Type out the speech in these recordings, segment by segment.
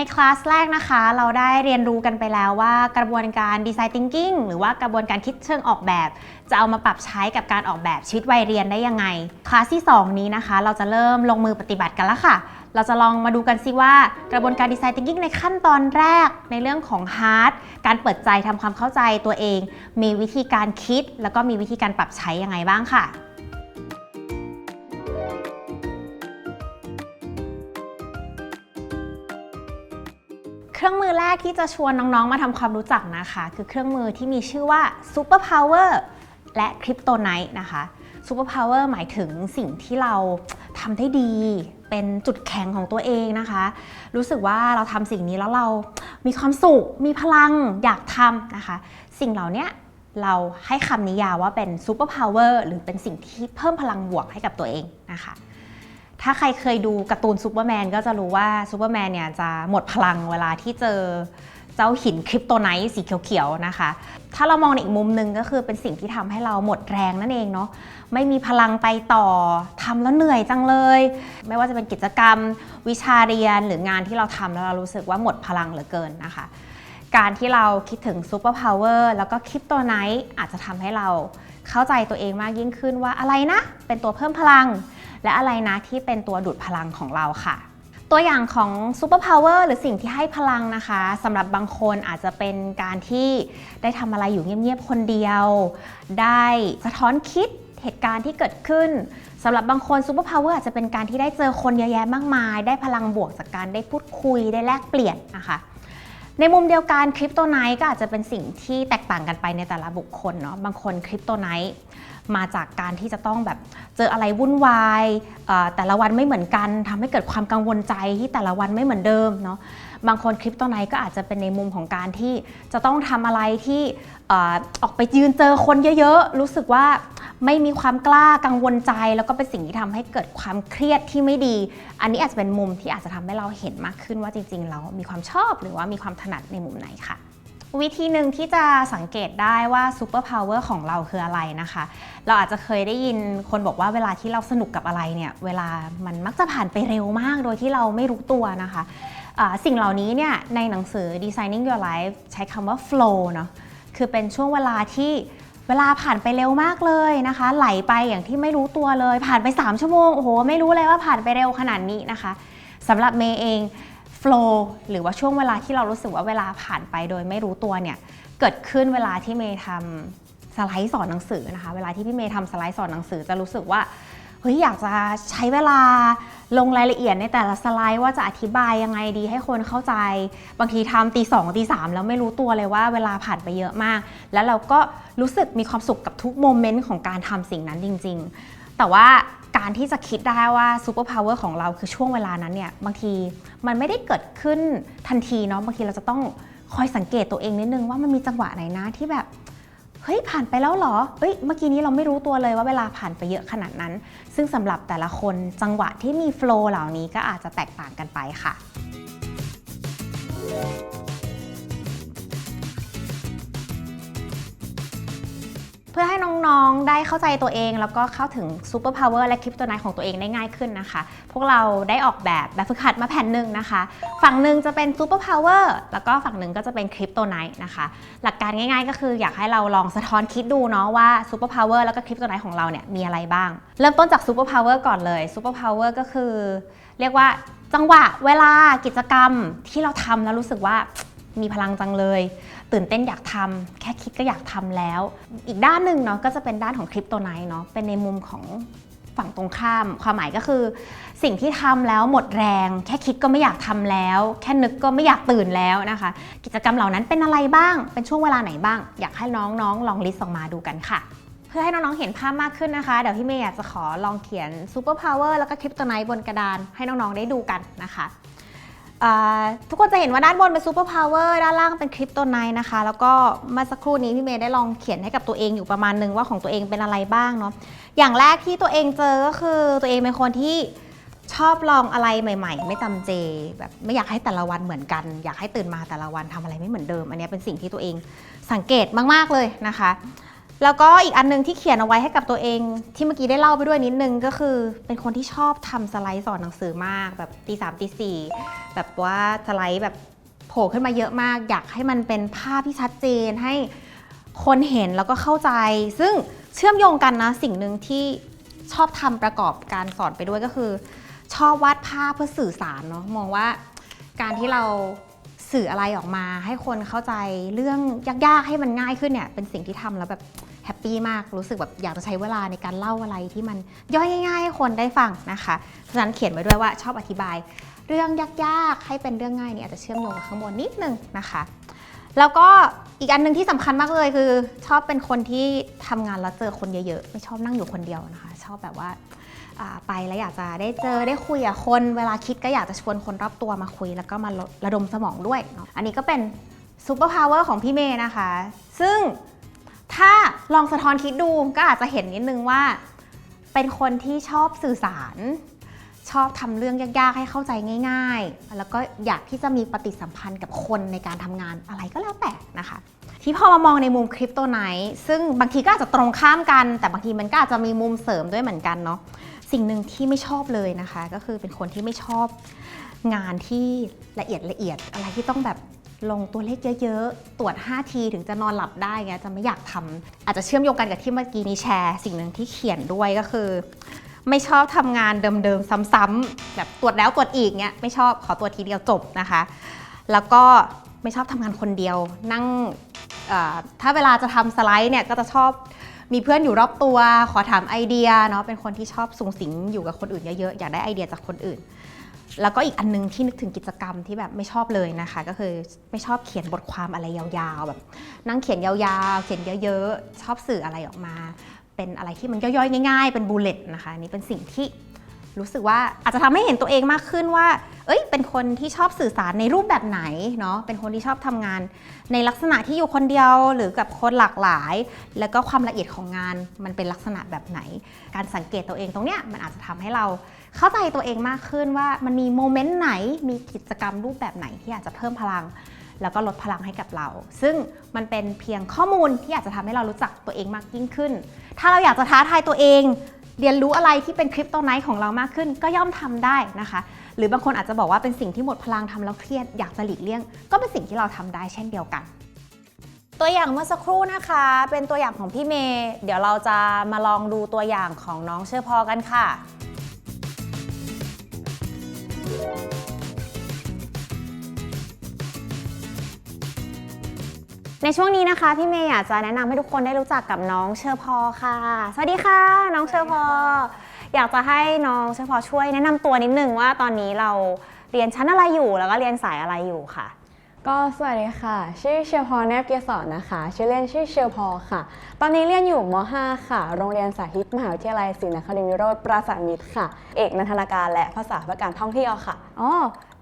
ในคลาสแรกนะคะเราได้เรียนรู้กันไปแล้วว่ากระบวนการ Design Thinking หรือว่ากระบวนการคิดเชิงออกแบบ จะเอามาปรับใช้กับการออกแบบชีวิตวัยเรียนได้ยังไง คลาสที่ 2 นี้นะคะ เราจะเริ่มลงมือปฏิบัติกันแล้วค่ะ เราจะลองมาดูกันสิว่ากระบวนการ Design Thinking ในขั้นตอนแรก ในเรื่องของ Hard การเปิดใจทำความเข้าใจตัวเอง มีวิธีการคิด แล้วก็มีวิธีการปรับใช้ยังไงบ้างค่ะ ที่จะชวนน้องๆ มาทำความรู้จักนะคะ คือเครื่องมือที่มีชื่อว่า Super Power และ Kryptonite นะคะ Super Power หมายถึงสิ่งที่เราทำได้ดี เป็นจุดแข็งของตัวเองนะคะ รู้สึกว่าเราทำสิ่งนี้แล้วเรามีความสุข มีพลังอยากทำนะคะ สิ่งเหล่านี้เราให้คำนิยามว่าเป็น Super Power หรือเป็นสิ่งที่เพิ่มพลังบวกให้กับตัวเองนะคะ ถ้าใครเคยดูการ์ตูนซูเปอร์แมนก็จะรู้ว่าซูเปอร์แมนเนี่ยจะหมดพลังเวลาที่เจอเจ้าหินคริปโตไนท์สีเขียวๆนะคะ ถ้าเรามองในอีกมุมหนึ่งก็คือเป็นสิ่งที่ทำให้เราหมดแรงนั่นเองเนาะ ไม่มีพลังไปต่อทำแล้วเหนื่อยจังเลย ไม่ว่าจะเป็นกิจกรรม วิชาเรียนหรืองานที่เราทำแล้วเรารู้สึกว่าหมดพลังเหลือเกินนะคะ การที่เราคิดถึงซูเปอร์พาวเวอร์แล้วก็คริปโตไนท์อาจจะทำให้เราเข้าใจตัวเองมากยิ่งขึ้นว่าอะไรนะ เป็นตัวเพิ่มพลัง และอะไรนะที่เป็นตัวดูดพลังของเราค่ะ ตัวอย่างของซูเปอร์พาวเวอร์หรือสิ่งที่ให้พลังนะคะสำหรับบางคนอาจจะเป็นการที่ได้ทำอะไรอยู่เงียบๆคนเดียว ได้สะท้อนคิดเหตุการณ์ที่เกิดขึ้นสำหรับบางคนซูเปอร์พาวเวอร์อาจจะเป็นการที่ได้เจอคนเยอะแยะมากมาย ได้พลังบวกจากการได้พูดคุยได้แลกเปลี่ยนนะคะในมุมเดียวกันคริปโตไนท์ก็อาจจะเป็นสิ่งที่แตกต่างกันไปในแต่ละบุคคลเนาะบางคนคริปโตไนท์ มาจากการที่จะต้องแบบเจออะไรวุ่นวายแต่ละวันไม่เหมือนกันทำให้เกิดความกังวลใจที่แต่ละวันไม่เหมือนเดิมเนาะบางคนคริปโตไนก็อาจจะเป็นในมุมของการที่จะต้องทำอะไรที่ออออกไปยืนเจอคนเยอะๆ รู้สึกว่าไม่มีความกล้ากังวลใจ แล้วก็เป็นสิ่งที่ทำให้เกิดความเครียดที่ไม่ดี อันนี้อาจจะเป็นมุมที่อาจจะทำให้เราเห็นมากขึ้นว่าจริง ๆ เรามีความชอบหรือว่ามีความถนัดในมุมไหนค่ะ วิธีหนึ่งที่จะสังเกตได้ว่าซูเปอร์พาวเวอร์ของเราคืออะไรนะคะ เราอาจจะเคยได้ยินคนบอกว่าเวลาที่เราสนุกกับอะไรเนี่ย เวลามันมักจะผ่านไปเร็วมากโดยที่เราไม่รู้ตัวนะคะอ่าสิ่งเหล่านี้เนี่ยในหนังสือ Designing Your Life ใช้คำว่า flow เนาะ คือเป็นช่วงเวลาที่เวลาผ่านไปเร็วมากเลยนะคะ ไหลไปอย่างที่ไม่รู้ตัวเลย ผ่านไป 3 ชั่วโมง โอ้โห ไม่รู้เลยว่าผ่านไปเร็วขนาดนี้นะคะสำหรับเมย์เอง flow หรือว่าช่วงเวลาที่เรารู้สึกว่าเวลาผ่านไปโดยไม่รู้ตัวเนี่ยเกิดขึ้นเวลาที่เมย์ทำสไลด์สอนหนังสือนะคะ เวลาที่พี่เมย์ทำสไลด์สอนหนังสือจะรู้สึกว่าเฮ้ยอยากจะใช้เวลาลงรายละเอียดในแต่ละสไลด์ว่าจะอธิบายยังไงดีให้คนเข้าใจ บางทีทำตีสองตีสามแล้วไม่รู้ตัวเลยว่าเวลาผ่านไปเยอะมาก แล้วเราก็รู้สึกมีความสุขกับทุกโมเมนต์ของการทำสิ่งนั้นจริง ๆ แต่ว่าการที่จะคิดได้ว่าซูเปอร์พาวเวอร์ของเราคือช่วงเวลานั้นเนี่ยบางทีมันไม่ได้เกิดขึ้นทันทีเนาะบางทีเราจะต้องคอยสังเกตตัวเองนิดนึงว่ามันมีจังหวะไหนนะที่แบบเฮ้ยผ่านไปแล้วหรอเฮ้ยเมื่อกี้นี้เราไม่รู้ตัวเลยว่าเวลาผ่านไปเยอะขนาดนั้น ซึ่งสำหรับแต่ละคนจังหวะที่มีโฟล์เหล่านี้ก็อาจจะแตกต่างกันไปค่ะ พื่อให้น้องๆได้เข้าใจตัวเอง แล้วก็เข้าถึงซูเปอร์พาวเวอร์และคริปโตไนท์ของตัวเองได้ง่ายขึ้นนะคะ พวกเราได้ออกแบบแบบฝึกหัดมาแผ่นหนึ่งนะคะ ฝั่งหนึ่งจะเป็นซูเปอร์พาวเวอร์แล้วก็ฝั่งหนึ่งก็จะเป็นคริปโตไนท์นะคะ หลักการง่ายๆ ก็คืออยากให้เราลองสะท้อนคิดดูเนาะว่าซูเปอร์พาวเวอร์แล้วก็คริปโตไนท์ของเราเนี่ยมีอะไรบ้าง เริ่มต้นจากซูเปอร์พาวเวอร์ก่อนเลยซูเปอร์พาวเวอร์ก็คือ เรียกว่าจังหวะเวลากิจกรรมที่เราทำแล้วรู้สึกว่ามีพลังจังเลย ตื่นเต้นอยากทำแค่คิดก็อยากทำแล้ว อีกด้านหนึ่งเนาะก็จะเป็นด้านของคริปโตไนท์เนาะเป็นในมุมของฝั่งตรงข้าม ความหมายก็คือสิ่งที่ทำแล้วหมดแรง แค่คิดก็ไม่อยากทำแล้ว แค่นึกก็ไม่อยากตื่นแล้วนะคะ กิจกรรมเหล่านั้นเป็นอะไรบ้าง เป็นช่วงเวลาไหนบ้าง อยากให้น้องๆ ลองลิสต์ออกมาดูกันค่ะ เพื่อให้น้องๆ เห็นภาพมากขึ้นนะคะ เดี๋ยวพี่เมย์อยากจะขอลองเขียนซูเปอร์พาวเวอร์แล้วก็คริปโตไนท์บนกระดานให้น้องๆ ได้ดูกันนะคะ ทุกคนจะเห็นว่าด้านบนเป็นซูเปอร์พาวเวอร์ด้านล่างเป็นคริปโตไนท์นะคะ แล้วก็เมื่อสักครู่นี้พี่เมย์ได้ลองเขียนให้กับตัวเองอยู่ประมาณนึงว่าของตัวเองเป็นอะไรบ้างเนาะอย่างแรกที่ตัวเองเจอก็คือตัวเองเป็นคนที่ชอบลองอะไรใหม่ ๆ ไม่จำเจแบบไม่อยากให้แต่ละวันเหมือนกัน อยากให้ตื่นมาแต่ละวันทำอะไรไม่เหมือนเดิม อันนี้เป็นสิ่งที่ตัวเองสังเกตมากๆเลยนะคะ แล้วก็อีกอันหนึงที่เขียนเอาไว้ให้กับตัวเอง ที่เมื่อกี้ได้เล่าไปด้วยนิดนึงก็คือ เป็นคนที่ชอบทำสไลด์สอนหนังสือมากแบบตีสามตีสี่แบบว่าสไลด์แบบโผล่ขึ้นมาเยอะมาก อยากให้มันเป็นภาพที่ชัดเจนให้คนเห็นแล้วก็เข้าใจ ซึ่งเชื่อมโยงกันนะสิ่งหนึ่งที่ชอบทำประกอบการสอนไปด้วยก็คือ ชอบวาดภาพเพื่อสื่อสารเนาะมองว่าการที่เรา สื่ออะไรออกมา ให้คนเข้าใจเรื่องยากๆให้มันง่ายขึ้นเนี่ยเป็นสิ่งที่ทำแล้วแบบแฮปปี้มากรู้สึกแบบอยากจะใช้เวลาในการเล่าอะไรที่มันย่อยง่ายๆให้คนได้ฟังนะคะเพราะฉะนั้นเขียนไว้ด้วยว่าชอบอธิบาย เรื่องยากๆให้เป็นเรื่องง่ายนี่อาจจะเชื่อมโยงกับข้างบนนิดนึงนะคะ แล้วก็อีกอันหนึ่งที่สำคัญมากเลยคือ ชอบเป็นคนที่ทำงานแล้วเจอคนเยอะๆ ไม่ชอบนั่งอยู่คนเดียวนะคะ ชอบแบบว่า ไปแล้วอยากจะได้เจอได้คุยกับคนเวลาคิดก็อยากจะชวนคนรอบตัวมาคุย แล้วก็มาระดมสมองด้วยเนาะอันนี้ก็เป็นซูเปอร์พาวเวอร์ของพี่เมย์นะคะ ซึ่งถ้าลองสะท้อนคิดดูก็อาจจะเห็นนิดนึงว่า เป็นคนที่ชอบสื่อสาร ชอบทำเรื่องยากๆให้เข้าใจง่าย ๆ แล้วก็อยากที่จะมีปฏิสัมพันธ์กับคนในการทำงานอะไรก็แล้วแต่นะคะ ที่พอมามองในมุมคริปโตไนท์ซึ่งบางทีก็อาจจะตรงข้ามกัน แต่บางทีมันก็อาจจะมีมุมเสริมด้วยเหมือนกันเนาะ สิ่งหนึ่งที่ไม่ชอบเลยนะคะ ก็คือเป็นคนที่ไม่ชอบงานที่ละเอียดละเอียดอะไรที่ต้องแบบลงตัวเลขเยอะๆ ตรวจ 5 ทีถึงจะนอนหลับได้เงี้ยจะไม่อยากทำอาจจะเชื่อมโยงกันกับที่เมื่อกี้นี้แชร์ สิ่งหนึ่งที่เขียนด้วยก็คือ ไม่ชอบทำงานเดิมๆ ซ้ำๆแบบตรวจแล้วตรวจอีกเงี้ยไม่ชอบขอตรวจทีเดียวจบนะคะ แล้วก็ไม่ชอบทำงานคนเดียว นั่งถ้าเวลาจะทำสไลด์เนี่ยก็จะชอบ มีเพื่อนอยู่รอบตัว ขอถามไอเดียเนาะเป็นคนที่ชอบสูงสิงอยู่กับคนอื่นเยอะๆอยากได้ไอเดียจากคนอื่น แล้วก็อีกอันนึงที่นึกถึงกิจกรรมที่แบบไม่ชอบเลยนะคะ ก็คือไม่ชอบเขียนบทความอะไรยาวๆแบบนั่งเขียนยาวๆ เขียนเยอะๆ ชอบสื่ออะไรออกมา เป็นอะไรที่มันย่อยๆ ง่าย ๆ เป็นบูเลตนะคะอันนี่เป็นสิ่งที่ รู้สึกว่าอาจจะทำให้เห็นตัวเองมากขึ้นว่า เอ้ย เป็นคนที่ชอบสื่อสารในรูปแบบไหนเนาะ เป็นคนที่ชอบทำงาน ในลักษณะที่อยู่คนเดียวหรือกับคนหลากหลาย แล้วก็ความละเอียดของงานมันเป็นลักษณะแบบไหน การสังเกตตัวเองตรงเนี้ยมันอาจจะทำให้เราเข้าใจตัวเองมากขึ้นว่ามันมีโมเมนต์ไหน มีกิจกรรมรูปแบบไหนที่อาจจะเพิ่มพลัง แล้วก็ลดพลังให้กับเรา ซึ่งมันเป็นเพียงข้อมูลที่อาจจะทำให้เรารู้จักตัวเองมากยิ่งขึ้น ถ้าเราอยากจะท้าทายตัวเอง เรียนรู้อะไรที่เป็นคริปโตไนท์ของเรามากขึ้น ก็ย่อมทำได้นะคะ หรือบางคนอาจจะบอกว่าเป็นสิ่งที่หมดพลังทำแล้วเครียดอยากจะหลีกเลี่ยง ก็เป็นสิ่งที่เราทำได้เช่นเดียวกัน ตัวอย่างเมื่อสักครู่นะคะ เป็นตัวอย่างของพี่เมย์เดี๋ยวเราจะมาลองดูตัวอย่างของน้องเชอพอกันค่ะ ในช่วงนี้นะคะพี่เมย์อยากจะแนะนำให้ทุกคนได้รู้จักกับน้องเชอพอค่ะ สวัสดีค่ะ น้องเชอพอ อยากจะให้น้องเชอพอช่วยแนะนำตัวนิดนึงว่าตอนนี้เราเรียนชั้นอะไรอยู่แล้วก็เรียนสายอะไรอยู่ค่ะ ก็สวัสดีค่ะ ชื่อเชลพอแนบเกสรนะคะ ชื่อเล่นชื่อเชลพอค่ะ ตอนนี้เรียนอยู่ม .5 ค่ะ โรงเรียนสาธิตมหาวิทยาลัยศรีนครินทรวิโรธปราสาทมิตรค่ะ เอกนันทนาการและภาษาเพื่อการท่องเที่ยวค่ะอ๋อ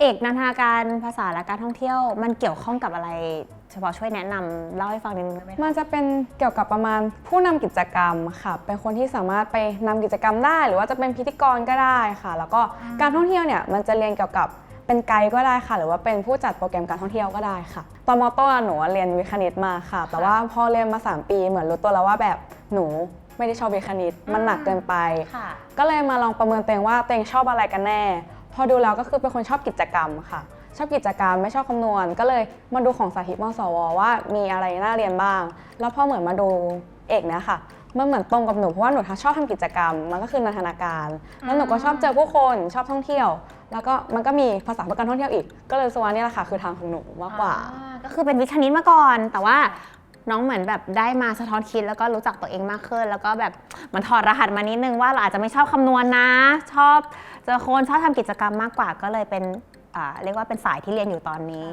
เอกนันทนาการภาษาและการท่องเที่ยว มันเกี่ยวข้องกับอะไรเฉพาะช่วยแนะนำเล่าให้ฟังนิดนึงได้ไหมคะ มันจะเป็นเกี่ยวกับประมาณผู้นำกิจกรรมค่ะ เป็นคนที่สามารถไปนำกิจกรรมได้ หรือว่าจะเป็นพิธีกรก็ได้ค่ะ แล้วก็การท่องเที่ยวเนี่ยมันจะเรียนเกี่ยวกับเป็นไกด์ก็ได้ค่ะ หรือว่าเป็นผู้จัดโปรแกรมการท่องเที่ยวก็ได้ค่ะ ตอนมอต้นอะหนูเรียนวิทย์คณิตมาค่ะ แต่ว่าพอเรียนมา 3 ปีเหมือนรู้ตัวแล้วว่าแบบหนูไม่ได้ชอบวิทย์คณิตมันหนักเกินไป ค่ะ ก็เลยมาลองประเมินตัวเองว่าตัวเองชอบอะไรกันแน่ พอดูแล้วก็คือเป็นคนชอบกิจกรรมค่ะ ชอบกิจกรรมไม่ชอบคำนวณ ก็เลยมาดูของสาธิตมสว ว่ามีอะไรน่าเรียนบ้าง แล้วพอเหมือนมาดูเอกเนะค่ะมันเหมือนตรงกับหนูเพราะว่าหนูชอบทำกิจกรรม มันก็คือนันทนาการ แล้วหนูก็ชอบเจอผู้คนชอบท่องเที่ยว แล้วก็มันก็มีภาษาเพื่อการท่องเที่ยวอีก ก็เลยสวานี่แหละค่ะคือทางของหนูมากกว่า ก็คือเป็นวิทย์คณิตมาก่อน แต่ว่าน้องเหมือนแบบได้มาสะท้อนคิดแล้วก็รู้จักตัวเองมากขึ้น แล้วก็แบบมันถอดรหัสมานิดนึงว่าเราอาจจะไม่ชอบคำนวณนะ ชอบเจอคนชอบทำกิจกรรมมากกว่าก็เลยเป็น อ่าเรียกว่าเป็นสายที่เรียนอยู่ตอนนี้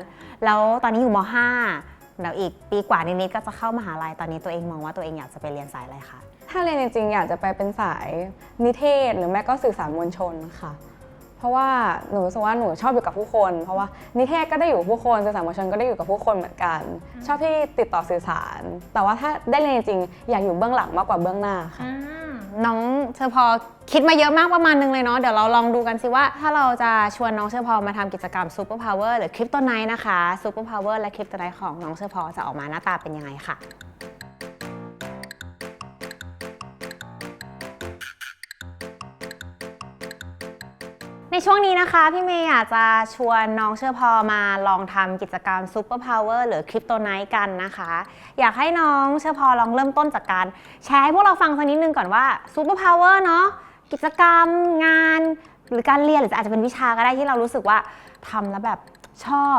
แล้วตอนนี้อยู่ม .5 แล้วอีกปีกว่านิดๆก็จะเข้ามหาลัยตอนนี้ตัวเองมองว่าตัวเองอยากจะไปเรียนสายอะไรคะถ้าเรียนจริงๆอยากจะไปเป็นสายนิเทศ หรือแม่ก็สื่อสารมวลชนค่ะ เพราะว่าหนูรู้สึกว่าหนูชอบอยู่กับผู้คน เพราะว่านิเทศก็ได้อยู่กับผู้คนสื่อสารมวลชนก็ได้อยู่กับผู้คนเหมือนกัน ชอบที่ติดต่อสื่อสาร แต่ว่าถ้าได้เรียนจริงๆอยากอยู่เบื้องหลังมากกว่าเบื้องหน้าค่ะ น้องเชอพอคิดมาเยอะมากประมาณนึงเลยเนาะเดี๋ยวเราลองดูกันสิว่าถ้าเราจะชวนน้องเชอพอมาทำกิจกรรมซูเปอร์พาวเวอร์หรือคลิปตัวไนนะคะซูเปอร์พาวเวอร์และคลิปตัวไนของน้องเชอพอจะออกมาหน้าตาเป็นยังไงค่ะ ในช่วงนี้นะคะพี่เมย์อยากจะชวนน้องเชื่อพอมาลองทำกิจกรรม Super Power หรือคริปโตไนท์กันนะคะ อยากให้น้องเชื่อพอลองเริ่มต้นจากการแชร์ให้พวกเราฟังสักนิดนึงก่อนว่า Super Power เนาะกิจกรรมงาน หรือการเรียนหรืออาจจะเป็นวิชาก็ได้ที่เรารู้สึกว่าทำแล้วแบบชอบ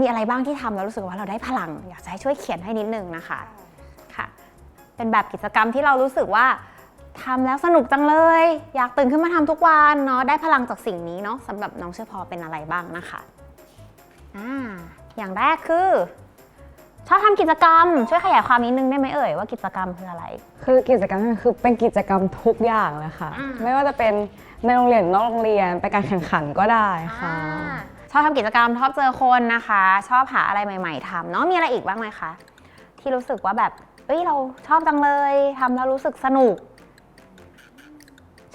มีอะไรบ้างที่ทำแล้วรู้สึกว่าเราได้พลัง อยากจะให้ช่วยเขียนให้นิดนึงนะคะค่ะ เป็นแบบกิจกรรมที่เรารู้สึกว่า ทำแล้วสนุกจังเลย อยากตื่นขึ้นมาทำทุกวันเนาะได้พลังจากสิ่งนี้เนาะสำหรับน้องเชื่อพอเป็นอะไรบ้างนะคะอ่าอย่างแรกคือ ชอบทำกิจกรรม ช่วยขยายความนิดนึงได้ไหมเอ่ยว่ากิจกรรมคืออะไร คือกิจกรรมนี่คือเป็นกิจกรรมทุกอย่างเลยค่ะอืมไม่ว่าจะเป็นในโรงเรียนหรือนอกโรงเรียนไปการแข่งขันก็ได้ค่ะชอบทำกิจกรรมชอบเจอคนนะคะ ชอบหาอะไรใหม่ ๆทำเนาะมีอะไรอีกบ้างไหมคะที่รู้สึกว่าแบบเอ้ยเราชอบจังเลยทำแล้วรู้สึกสนุก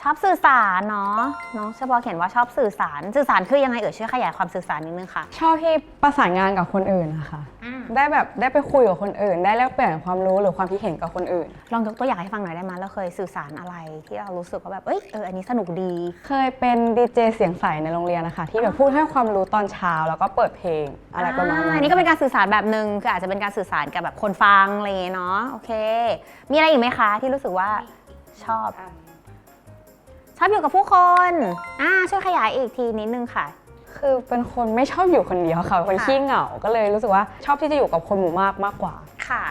ชอบสื่อสารเนาะน้องเฉพาะเขียนว่าชอบสื่อสาร สื่อสารคือยังไงเอ่ยช่วยขยายความสื่อสารนิดนึงค่ะ ชอบที่ประสานงานกับคนอื่นนะคะได้แบบได้ไปคุยกับคนอื่น ได้แลกเปลี่ยนความรู้หรือความคิดเห็นกับคนอื่น ลองยกตัวอย่างให้ฟังหน่อยได้ไหมเราเคยสื่อสารอะไรที่เรารู้สึกว่าแบบเอ้ยเอออันนี้สนุกดี เคยเป็นดีเจเสียงใสในโรงเรียนนะคะ ที่แบบพูดให้ความรู้ตอนเช้าแล้วก็เปิดเพลงอะไรประมาณอ่นั้นอันนี้ก็เป็นการสื่อสารแบบหนึ่งคืออาจจะเป็นการสื่อสารกับแบบคนฟังอะไรอย่างเงี้ยเนาะโอเค มีอะไรอีกไหมคะ ที่รู้สึกว่าชอบ ชอบอยู่กับผู้คน อ่าช่วยขยายอีกทีนิดนึงค่ะ คือเป็นคนไม่ชอบอยู่คนเดียวค่ะเป็นคนค่ะ ขี้เหงา ก็เลยรู้สึกว่าชอบที่จะอยู่กับคนหมู่มากมากกว่า ค่ะ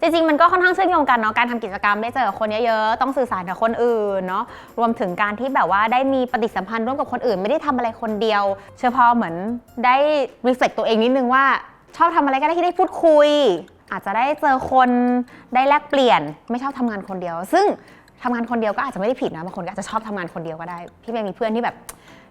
จริงๆ มันก็ค่อนข้างเชื่อมโยงกันเนาะการทำกิจกรรมได้เจอกับคนเยอะๆ ต้องสื่อสารกับคนอื่นเนาะรวมถึงการที่แบบว่าได้มีปฏิสัมพันธ์ร่วมกับคนอื่น ไม่ได้ทำอะไรคนเดียวเฉพาะเหมือนได้รีเฟล็กตัวเองนิดนึงว่าชอบทำอะไรก็ได้ที่ได้พูดคุย อาจจะได้เจอคนได้แลกเปลี่ยนไม่ชอบทำงานคนเดียว ซึ่ง ทำงานคนเดียวก็อาจจะไม่ได้ผิดนะบางคนก็อาจจะชอบทำงานคนเดียวก็ได้ พี่เมย์มีเพื่อนที่แบบ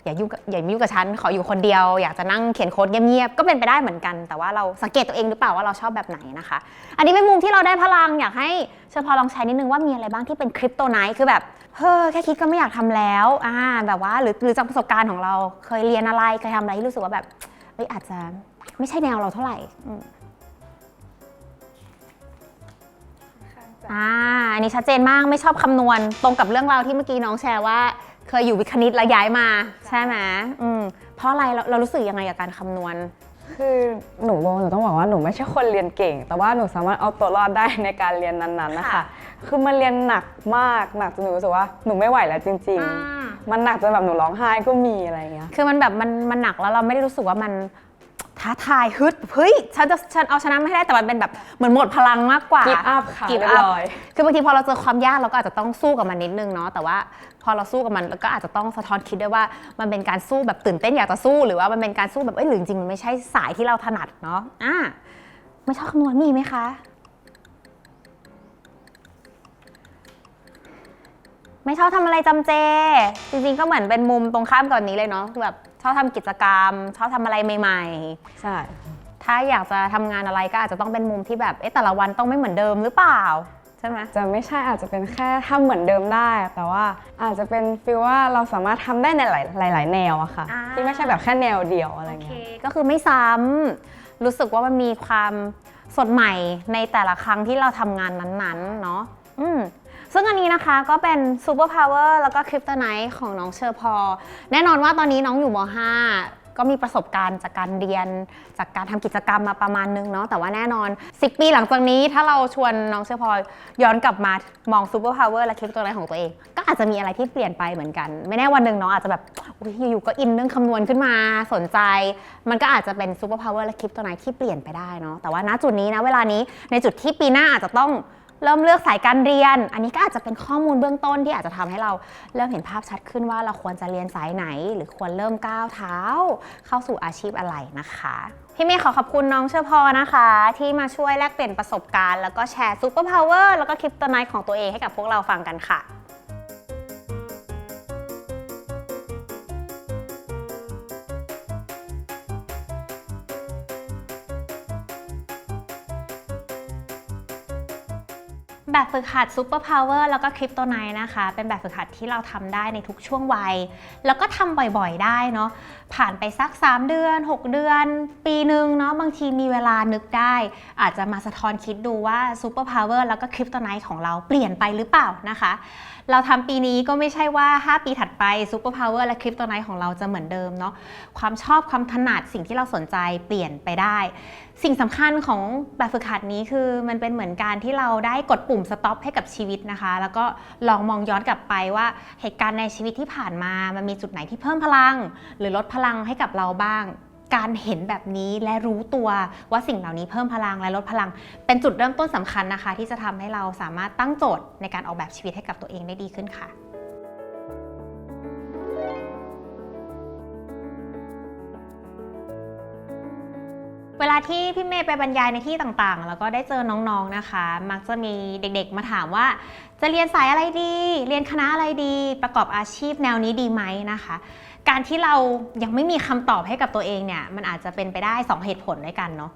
อย่ายุ่งกับอย่ามายุ่งกับฉันขออยู่คนเดียว อยากจะนั่งเขียนโค้ดเงียบๆก็เป็นไปได้เหมือนกัน แต่ว่าเราสังเกตตัวเองหรือเปล่าว่าเราชอบแบบไหนนะคะ อันนี้เป็นมุมที่เราได้พลังอยากให้เชอพอลองแชร์นิดนึงว่ามีอะไรบ้างที่เป็นคริปโตไนท์คือแบบเฮ้อแค่คิดก็ไม่อยากทำแล้วอ่าแบบว่าหรือหรือจากประสบการณ์ของเราเคยเรียนอะไรเคยทำอะไรที่รู้สึกว่าแบบเอ้ยอาจจะไม่ใช่แนวเราเท่าไหร่อืม อ่า อันนี้ชัดเจนมากไม่ชอบคำนวณ ตรงกับเรื่องราวที่เมื่อกี้น้องแชร์ว่า เคยอยู่วิทย์คณิตแล้วย้ายมาใช่ไหมอืมเพราะอะไรเราเรารู้สึกยังไงกับการคำนวณ คือหนูบอกหนูต้องบอกว่าหนูไม่ใช่คนเรียนเก่ง แต่ว่าหนูสามารถเอาตัวรอดได้ในการเรียนนั้นๆนะคะ ค่ะ คือมันเรียนหนักมากหนักจนหนูรู้สึกว่าหนูไม่ไหวแล้วจริง อ่า ๆ มันหนักจนแบบหนูร้องไห้ก็มีอะไรอย่างเงี้ย คือมันแบบมันมันหนักแล้วเราไม่ได้รู้สึกว่ามัน ท้าทายฮึดเฮ้ยฉันจะฉันเอาชนะไม่ได้แต่มันเป็นแบบเหมือนหมดพลังมากกว่า Give up ค่ะ Give เรียบ up ร้อยคือบางทีพอเราเจอความยากเราก็อาจจะต้องสู้กับมันนิดนึงเนาะแต่ว่าพอเราสู้กับมันเราก็อาจจะต้องสะท้อนคิดด้วยว่ามันเป็นการสู้แบบตื่นเต้นอยากจะสู้ หรือว่ามันเป็นการสู้แบบเอ้ยหรือจริงๆมันไม่ใช่สายที่เราถนัดเนาะอ่าไม่ชอบคำนวณมีไหมคะไม่ชอบทำอะไรจำเจ จริงๆก็เหมือนเป็นมุมตรงข้ามกับอันนี้เลยเนาะคือแบบ ชอบทำกิจกรรม ชอบทำอะไรใหม่ ใช่ ๆ ถ้าอยากจะทำงานอะไรก็อาจจะต้องเป็นมุมที่แบบเอ๊ะแต่ละวันต้องไม่เหมือนเดิมหรือเปล่า ใช่ไหม จะไม่ใช่อาจจะเป็นแค่ทำเหมือนเดิมได้ แต่ว่าอาจจะเป็นฟีลว่าเราสามารถทำได้ในหลายหลาย ๆ แนวอะค่ะ อ่า ที่ไม่ใช่แบบแค่แนวเดียวอะไรโอเคเงี้ยก็คือไม่ซ้ำรู้สึกว่ามันมีความสดใหม่ในแต่ละครั้งที่เราทำงานนั้นๆ เนาะอืม ซึ่งอันนี้นะคะก็เป็นซูเปอร์พาวเวอร์แล้วก็คริปโตไนท์ของน้องเชอร์พอ แน่นอนว่าตอนนี้น้องอยู่ม .5 ก็มีประสบการณ์จากการเรียนจากการทำกิจกรรมมาประมาณนึงเนาะแต่ว่าแน่นอน 10 ปีหลังจากนี้ถ้าเราชวนน้องเชอร์พอย้อนกลับมามองซูเปอร์พาวเวอร์และคริปโตไนท์ของตัวเอง ก็อาจจะมีอะไรที่เปลี่ยนไปเหมือนกัน ไม่แน่วันหนึ่งเน้องอาจจะแบบอยอยู่ๆก็อินเรื่องคำนวณขึ้นมาสนใจ มันก็อาจจะเป็นซูเปอร์พาวเวอร์และคริปโตไนท์ที่เปลี่ยนไปได้เนาะแต่ว่าณจุดนี้นะเวลานี้ในจุดที่ปีหน้าอาจจะต้อง เริ่มเลือกสายการเรียน อันนี้ก็อาจจะเป็นข้อมูลเบื้องต้นที่อาจจะทำให้เราเริ่มเห็นภาพชัดขึ้นว่าเราควรจะเรียนสายไหน หรือควรเริ่มก้าวเท้า เข้าสู่อาชีพอะไรนะคะพี่เมย์ขอขอบคุณน้องเชอพอนะคะ ที่มาช่วยแลกเปลี่ยนประสบการณ์แล้วก็แชร์ซูเปอร์พาวเวอร์แล้วก็คลิปโตไนท์ของตัวเองให้กับพวกเราฟังกันค่ะ แบบฝึกหัด Super Power แล้วก็คริปโตไนนะคะ เป็นแบบฝึกหัดที่เราทำได้ในทุกช่วงวัย แล้วก็ทำบ่อยๆ ได้เนาะ ผ่านไปสัก 3 เดือน 6 เดือน ปีหนึ่งเนาะบางทีมีเวลานึกได้ อาจจะมาสะท้อนคิดดูว่า Super Power แล้วก็ Kryptonite ของเราเปลี่ยนไปหรือเปล่านะคะ เราทำปีนี้ก็ไม่ใช่ว่า 5 ปีถัดไป Super Power และ Kryptonite ของเราจะเหมือนเดิมเนาะความชอบความถนัดสิ่งที่เราสนใจเปลี่ยนไปได้ สิ่งสำคัญของแบบฝึกหัดนี้คือมันเป็นเหมือนการที่เราได้กดปุ่ม stop ให้กับชีวิตนะคะ แล้วก็ลองมองย้อนกลับไปว่าเหตุการณ์ในชีวิตที่ผ่านมามันมีจุดไหนที่เพิ่มพลัง หรือลดพลังลังให้กับเราบ้าง การเห็นแบบนี้และรู้ตัวว่าสิ่งเหล่านี้เพิ่มพลังและลดพลัง เป็นจุดเริ่มต้นสำคัญนะคะ ที่จะทำให้เราสามารถตั้งโจทย์ในการออกแบบชีวิตให้กับตัวเองได้ดีขึ้นค่ะเวลาที่พี่เมย์ไปบรรยายในที่ต่างๆ แล้วก็ได้เจอน้องๆนะคะ มักจะมีเด็กๆ มาถามว่า จะเรียนสายอะไรดี เรียนคณะอะไรดี ประกอบอาชีพแนวนี้ดีไหมนะคะ การที่เรายังไม่มีคำตอบให้กับตัวเองเนี่ยมันอาจจะเป็นไปได้ 2 เหตุผลด้วยกันเนาะ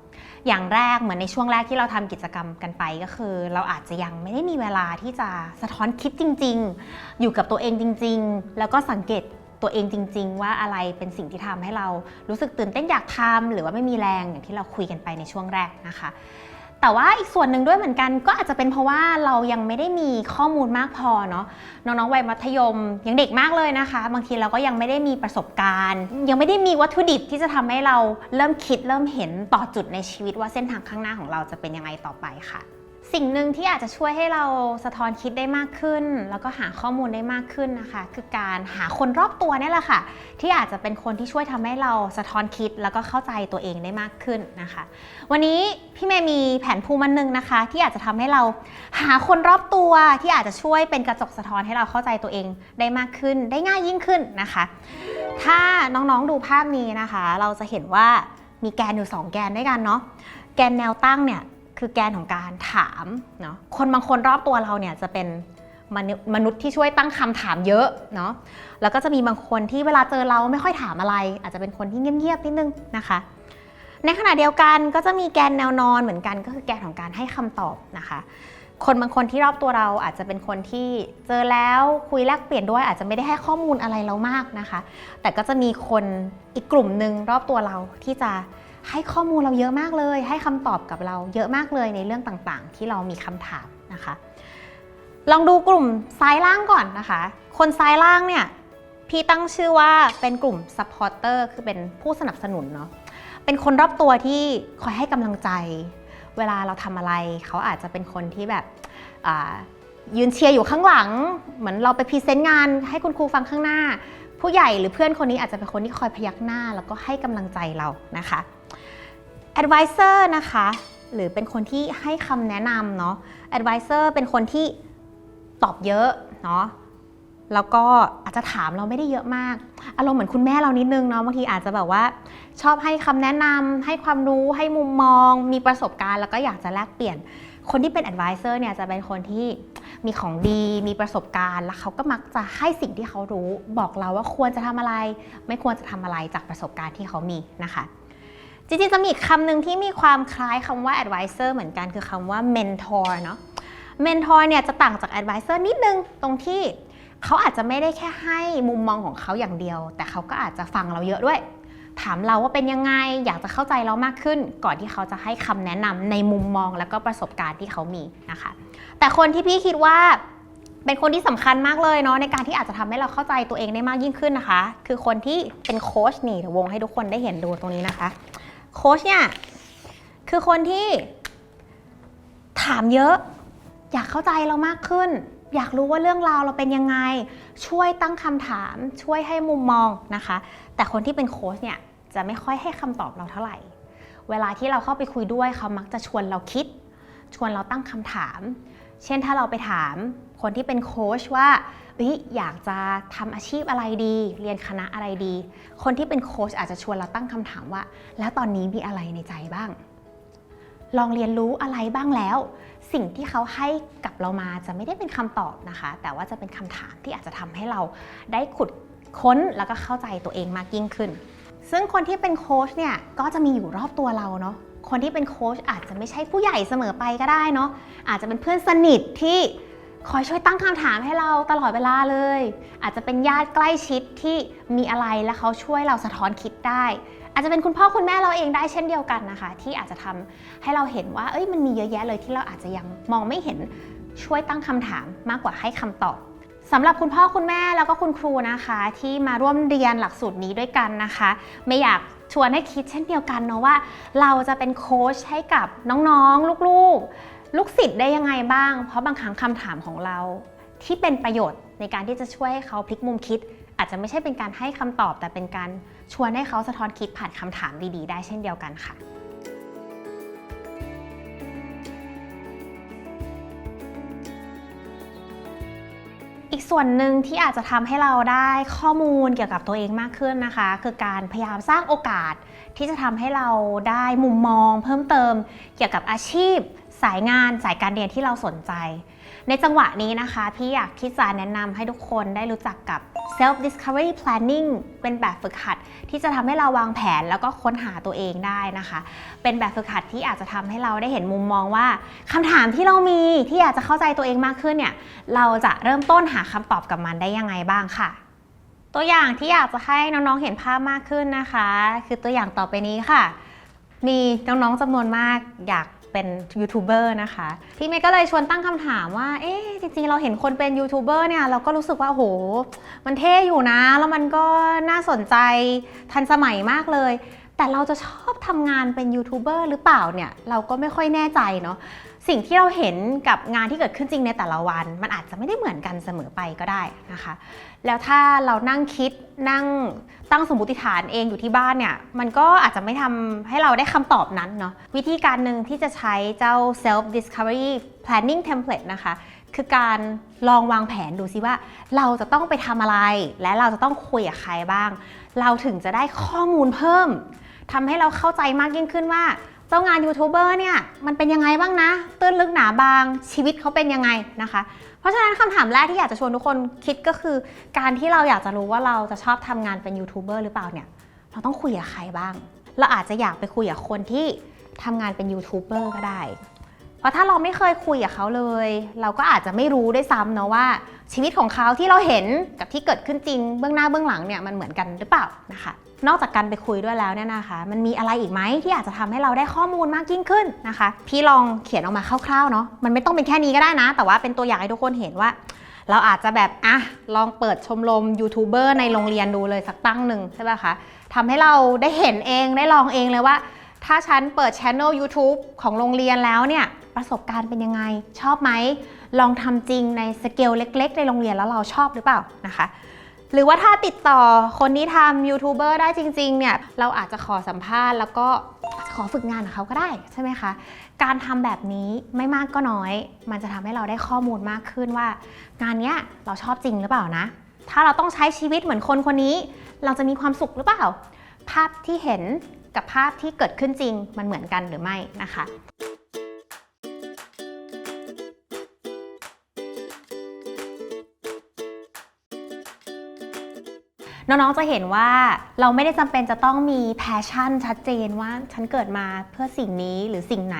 อย่างแรกเหมือนในช่วงแรกที่เราทำกิจกรรมกันไปก็คือ เราอาจจะยังไม่ได้มีเวลาที่จะสะท้อนคิดจริง ๆ อยู่กับตัวเองจริง ๆ แล้วก็สังเกตตัวเองจริง ๆ ว่าอะไรเป็นสิ่งที่ทำให้เรารู้สึกตื่นเต้นอยากทำหรือว่าไม่มีแรงอย่างที่เราคุยกันไปในช่วงแรกนะคะ แต่ว่าอีกส่วนหนึ่งด้วยเหมือนกัน ก็อาจจะเป็นเพราะว่าเรายังไม่ได้มีข้อมูลมากพอเนาะน้องๆวัยมัธยมยังเด็กมากเลยนะคะ บางทีเราก็ยังไม่ได้มีประสบการณ์ ยังไม่ได้มีวัตถุดิบที่จะทำให้เราเริ่มคิดเริ่มเห็นต่อจุดในชีวิตว่าเส้นทางข้างหน้าของเราจะเป็นยังไงต่อไปค่ะ สิ่งหนึ่งที่อาจจะช่วยให้เราสะท้อนคิดได้มากขึ้น แล้วก็หาข้อมูลได้มากขึ้นนะคะ คือการหาคนรอบตัวนี่แหละค่ะ ที่อาจจะเป็นคนที่ช่วยทำให้เราสะท้อนคิดแล้วก็เข้าใจตัวเองได้มากขึ้นนะคะ วันนี้พี่เมย์มีแผนภูมิอันหนึ่งนะคะ ที่อาจจะทำให้เราหาคนรอบตัวที่อาจจะช่วยเป็นกระจกสะท้อนให้เราเข้าใจตัวเองได้มากขึ้น ได้ง่ายยิ่งขึ้นนะคะ ถ้าน้องๆดูภาพนี้นะคะ เราจะเห็นว่ามีแกนอยู่ 2 แกนด้วยกันเนาะแกนแนวตั้งเนี่ย คือแกนของการถามเนาะคนบางคนรอบตัวเราเนี่ยจะเป็นมนุษย์มนุษย์ที่ช่วยตั้งคำถามเยอะเนาะแล้วก็จะมีบางคนที่เวลาเจอเราไม่ค่อยถามอะไร อาจจะเป็นคนที่เงียบๆนิดนึงนะคะ ในขณะเดียวกันก็จะมีแกนแนวนอนเหมือนกันก็คือแกนของการให้คำตอบนะคะ คนบางคนที่รอบตัวเราอาจจะเป็นคนที่เจอแล้วคุยแลกเปลี่ยนด้วย อาจจะไม่ได้ให้ข้อมูลอะไรเรามากนะคะ แต่ก็จะมีคนอีกกลุ่มหนึ่งรอบตัวเราที่จะ ให้ข้อมูลเราเยอะมากเลย ให้คำตอบกับเราเยอะมากเลยในเรื่องต่างๆ ที่เรามีคำถามนะคะ ลองดูกลุ่มซ้ายล่างก่อนนะคะ คนซ้ายล่างเนี่ยพี่ตั้งชื่อว่าเป็นกลุ่ม supporter คือเป็นผู้สนับสนุนเนาะเป็นคนรอบตัวที่คอยให้กำลังใจ เวลาเราทำอะไร เขาอาจจะเป็นคนที่แบบยืนเชียร์อยู่ข้างหลัง เหมือนเราไปพรีเซนต์งาน ให้คุณครูฟังข้างหน้า ผู้ใหญ่หรือเพื่อนคนนี้อาจจะเป็นคนที่คอยพยักหน้า แล้วก็ให้กำลังใจเรานะคะ advisor นะคะ หรือเป็นคนที่ให้คำแนะนำเนาะ advisor เป็นคนที่ตอบเยอะเนาะแล้วก็อาจจะถามเราไม่ได้เยอะมาก อารมณ์เหมือนคุณแม่เรานิดนึงเนาะบางทีอาจจะแบบว่า ชอบให้คำแนะนำให้ความรู้ให้มุมมอง มีประสบการณ์ แล้วก็อยากจะแลกเปลี่ยน คนที่เป็น advisor เนี่ยจะเป็นคนที่มีของดีมีประสบการณ์ แล้วเขาก็มักจะให้สิ่งที่เขารู้ บอกเราว่าควรจะทำอะไร ไม่ควรจะทำอะไรจากประสบการณ์ที่เขามีนะคะ จริงๆจะมีคำหนึ่งที่มีความคล้ายคำว่า advisor เหมือนกันคือคำว่า mentor เนาะ mentor เนี่ยจะต่างจาก advisor นิดนึงตรงที่เขาอาจจะไม่ได้แค่ให้มุมมองของเขาอย่างเดียว แต่เขาก็อาจจะฟังเราเยอะด้วย ถามเราว่าเป็นยังไง อยากจะเข้าใจเรามากขึ้น ก่อนที่เขาจะให้คำแนะนำในมุมมองและก็ประสบการณ์ที่เขามีนะคะ แต่คนที่พี่คิดว่าเป็นคนที่สำคัญมากเลยเนาะในการที่อาจจะทำให้เราเข้าใจตัวเองได้มากยิ่งขึ้นนะคะ คือคนที่เป็นโค้ชนี่เดี๋ยววงให้ทุกคนได้เห็นดูตรงนี้นะคะ โค้ชเนี่ย คือคนที่ถามเยอะ อยากเข้าใจเรามากขึ้น อยากรู้ว่าเรื่องราวเราเป็นยังไง ช่วยตั้งคำถาม ช่วยให้มุมมองนะคะ แต่คนที่เป็นโค้ชเนี่ยจะไม่ค่อยให้คำตอบเราเท่าไหร่ เวลาที่เราเข้าไปคุยด้วยเขามักจะชวนเราคิด ชวนเราตั้งคำถาม เช่นถ้าเราไปถามคนที่เป็นโค้ชว่า อยากจะทำอาชีพอะไรดี เรียนคณะอะไรดี คนที่เป็นโค้ชอาจจะชวนเราตั้งคำถามว่า แล้วตอนนี้มีอะไรในใจบ้าง ลองเรียนรู้อะไรบ้างแล้ว สิ่งที่เขาให้กับเรามาจะไม่ได้เป็นคำตอบนะคะ แต่ว่าจะเป็นคำถามที่อาจจะทำให้เราได้ขุดค้นแล้วก็เข้าใจตัวเองมากยิ่งขึ้น ซึ่งคนที่เป็นโค้ชเนี่ยก็จะมีอยู่รอบตัวเราเนาะคนที่เป็นโค้ชอาจจะไม่ใช่ผู้ใหญ่เสมอไปก็ได้เนาะอาจจะเป็นเพื่อนสนิทที่ คอยช่วยตั้งคำถามให้เราตลอดเวลาเลย อาจจะเป็นญาติใกล้ชิดที่มีอะไรแล้วเขาช่วยเราสะท้อนคิดได้ อาจจะเป็นคุณพ่อคุณแม่เราเองได้เช่นเดียวกันนะคะ ที่อาจจะทำให้เราเห็นว่า เอ้ยมันมีเยอะแยะเลยที่เราอาจจะยังมองไม่เห็นช่วยตั้งคำถามมากกว่าให้คำตอบสำหรับคุณพ่อคุณแม่แล้วก็คุณครูนะคะ ที่มาร่วมเรียนหลักสูตรนี้ด้วยกันนะคะ ไม่อยากชวนให้คิดเช่นเดียวกันเนาะว่า เราจะเป็นโค้ชให้กับน้องๆ ลูกๆ ลูกศิษย์ได้ยังไงบ้าง เพราะบางครั้งคำถามของเรา ที่เป็นประโยชน์ในการที่จะช่วยให้เขาพลิกมุมคิด อาจจะไม่ใช่เป็นการให้คำตอบ แต่เป็นการชวนให้เขาสะท้อนคิดผ่านคำถามดีๆ ได้เช่นเดียวกันค่ะอีกส่วนหนึ่งที่อาจจะทำให้เราได้ข้อมูลเกี่ยวกับตัวเองมากขึ้นนะคะ คือการพยายามสร้างโอกาสที่จะทำให้เราได้มุมมอง เพิ่มเติมเกี่ยวกับอาชีพ สายงานสายการเรียนที่เราสนใจ ในจังหวะนี้นะคะ พี่อยากที่จะแนะนำให้ทุกคนได้รู้จักกับ self discovery planning เป็นแบบฝึกหัด ที่จะทำให้เราวางแผนแล้วก็ค้นหาตัวเองได้นะคะ เป็นแบบฝึกหัดที่อาจจะทำให้เราได้เห็นมุมมองว่าคำถามที่เรามีที่อยากจะเข้าใจตัวเองมากขึ้นเนี่ยเราจะเริ่มต้นหาคำตอบกับมันได้ยังไงบ้างค่ะตัวอย่างที่อยากจะให้น้องๆ เห็นภาพมากขึ้นนะคะ คือตัวอย่างต่อไปนี้ค่ะ มีน้องๆจำนวนมากอยาก เป็นยูทูบเบอร์นะคะ พี่เมย์ก็เลยชวนตั้งคำถามว่า เอ๊ะจริงๆ เราเห็นคนเป็นยูทูบเบอร์เนี่ยเราก็รู้สึกว่าโห มันเท่อยู่นะ แล้วมันก็น่าสนใจทันสมัยมากเลย แต่เราจะชอบทำงานเป็นยูทูบเบอร์หรือเปล่าเนี่ย เราก็ไม่ค่อยแน่ใจเนาะ สิ่งที่เราเห็นกับงานที่เกิดขึ้นจริงในแต่ละวัน มันอาจจะไม่ได้เหมือนกันเสมอไปก็ได้นะคะ แล้วถ้าเรานั่งคิดนั่งตั้งสมมติฐานเองอยู่ที่บ้านเนี่ย มันก็อาจจะไม่ทำให้เราได้คำตอบนั้นเนาะวิธีการหนึ่งที่จะใช้เจ้า self discovery planning template นะคะ คือการลองวางแผนดูซิว่า เราจะต้องไปทำอะไร และเราจะต้องคุยกับใครบ้าง เราถึงจะได้ข้อมูลเพิ่มทำให้เราเข้าใจมากยิ่งขึ้นว่า เจ้างานยูทูบเบอร์เนี่ยมันเป็นยังไงบ้างนะ ตื้นลึกหนาบางชีวิตเขาเป็นยังไงนะคะ เพราะฉะนั้นคำถามแรกที่อยากจะชวนทุกคนคิดก็คือ การที่เราอยากจะรู้ว่าเราจะชอบทำงานเป็นยูทูบเบอร์หรือเปล่าเนี่ยเราต้องคุยกับใครบ้าง เราอาจจะอยากไปคุยกับคนที่ทำงานเป็นยูทูบเบอร์ก็ได้ เพราะถ้าเราไม่เคยคุยกับเขาเลย เราก็อาจจะไม่รู้ด้วยซ้ำเนาะว่า ชีวิตของเขาที่เราเห็นกับที่เกิดขึ้นจริงเบื้องหน้าเบื้องหลังเนี่ยมันเหมือนกันหรือเปล่านะคะ นอกจากการไปคุยด้วยแล้วเนี่ยนะคะ มันมีอะไรอีกไหมที่อาจจะทำให้เราได้ข้อมูลมากยิ่งขึ้นนะคะ พี่ลองเขียนออกมาคร่าวๆเนาะมันไม่ต้องเป็นแค่นี้ก็ได้นะ แต่ว่าเป็นตัวอย่างให้ทุกคนเห็นว่า เราอาจจะแบบอะลองเปิดชมรมยูทูบเบอร์ในโรงเรียนดูเลยสักตั้งหนึ่งใช่ไหมคะทำให้เราได้เห็นเองได้ลองเองเลยว่า ถ้าฉันเปิดช anel YouTube ของโรงเรียนแล้วเนี่ยประสบการณ์เป็นยังไง ชอบไหมลองทำจริงในสเกลเล็ก ๆ ในโรงเรียนแล้วเราชอบหรือเปล่านะคะ หรือว่าถ้าติดต่อคนที่ทำยูทูบเบอร์ได้จริงๆ เนี่ย เราอาจจะขอสัมภาษณ์แล้วก็ขอฝึกงานกับเขาก็ได้ใช่ไหมคะ การทำแบบนี้ไม่มากก็น้อย มันจะทำให้เราได้ข้อมูลมากขึ้นว่า งานเนี้ยเราชอบจริงหรือเปล่านะ ถ้าเราต้องใช้ชีวิตเหมือนคนคนนี้ เราจะมีความสุขหรือเปล่า ภาพที่เห็นกับภาพที่เกิดขึ้นจริงมันเหมือนกันหรือไม่นะคะ น้องๆจะเห็นว่าเราไม่ได้จำเป็นจะต้องมีแพชชั่นชัดเจนว่าฉันเกิดมาเพื่อสิ่งนี้หรือสิ่งไหน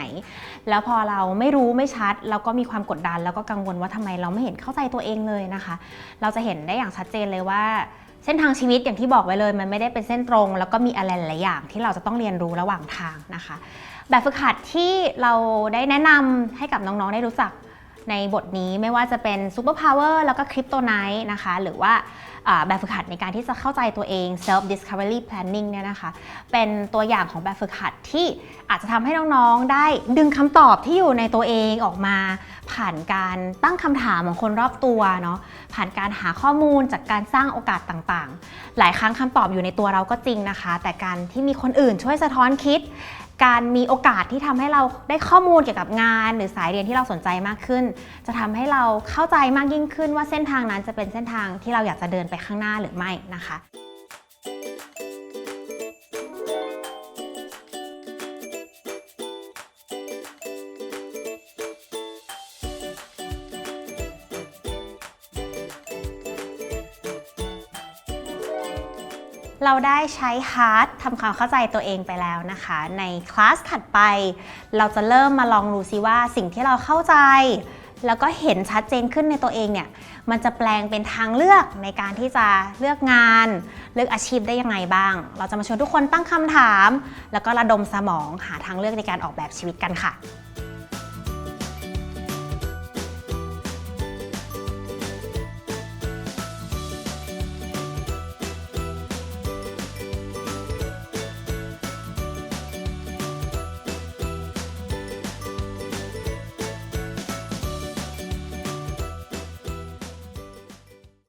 แล้วพอเราไม่รู้ไม่ชัด เราก็มีความกดดัน แล้วก็กังวลว่าทำไมเราไม่เห็นเข้าใจตัวเองเลยนะคะ เราจะเห็นได้อย่างชัดเจนเลยว่าเส้นทางชีวิตอย่างที่บอกไว้เลย มันไม่ได้เป็นเส้นตรง แล้วก็มีอะไรหลายอย่างที่เราจะต้องเรียนรู้ระหว่างทางนะคะ แบบฝึกหัดที่เราได้แนะนำให้กับน้องๆได้รู้จัก ในบทนี้ไม่ว่าจะเป็น Super Power แล้วก็ Kryptonite นะคะ หรือว่าอ่าแบบฝึกหัดในการที่จะเข้าใจตัวเอง self discovery planning เนี่ยนะคะ เป็นตัวอย่างของแบบฝึกหัดที่อาจจะทำให้น้องๆ ได้ดึงคำตอบที่อยู่ในตัวเองออกมา ผ่านการตั้งคำถามของคนรอบตัวเนาะ ผ่านการหาข้อมูลจากการสร้างโอกาสต่างๆ หลายครั้งคำตอบอยู่ในตัวเราก็จริงนะคะ แต่การที่มีคนอื่นช่วยสะท้อนคิด การมีโอกาสที่ทำให้เราได้ข้อมูลเกี่ยวกับงาน หรือสายเรียนที่เราสนใจมากขึ้น จะทำให้เราเข้าใจมากยิ่งขึ้นว่าเส้นทางนั้นจะเป็นเส้นทางที่เราอยากจะเดินไปข้างหน้าหรือไม่นะคะ เราได้ใช้ฮาร์ดทำความเข้าใจตัวเองไปแล้วนะคะ ในคลาสถัดไป เราจะเริ่มมาลองดูซิว่าสิ่งที่เราเข้าใจ แล้วก็เห็นชัดเจนขึ้นในตัวเองเนี่ยมันจะแปลงเป็นทางเลือกในการที่จะเลือกงาน เลือกอาชีพได้ยังไงบ้าง เราจะมาชวนทุกคนตั้งคำถาม แล้วก็ระดมสมองหาทางเลือกในการออกแบบชีวิตกันค่ะ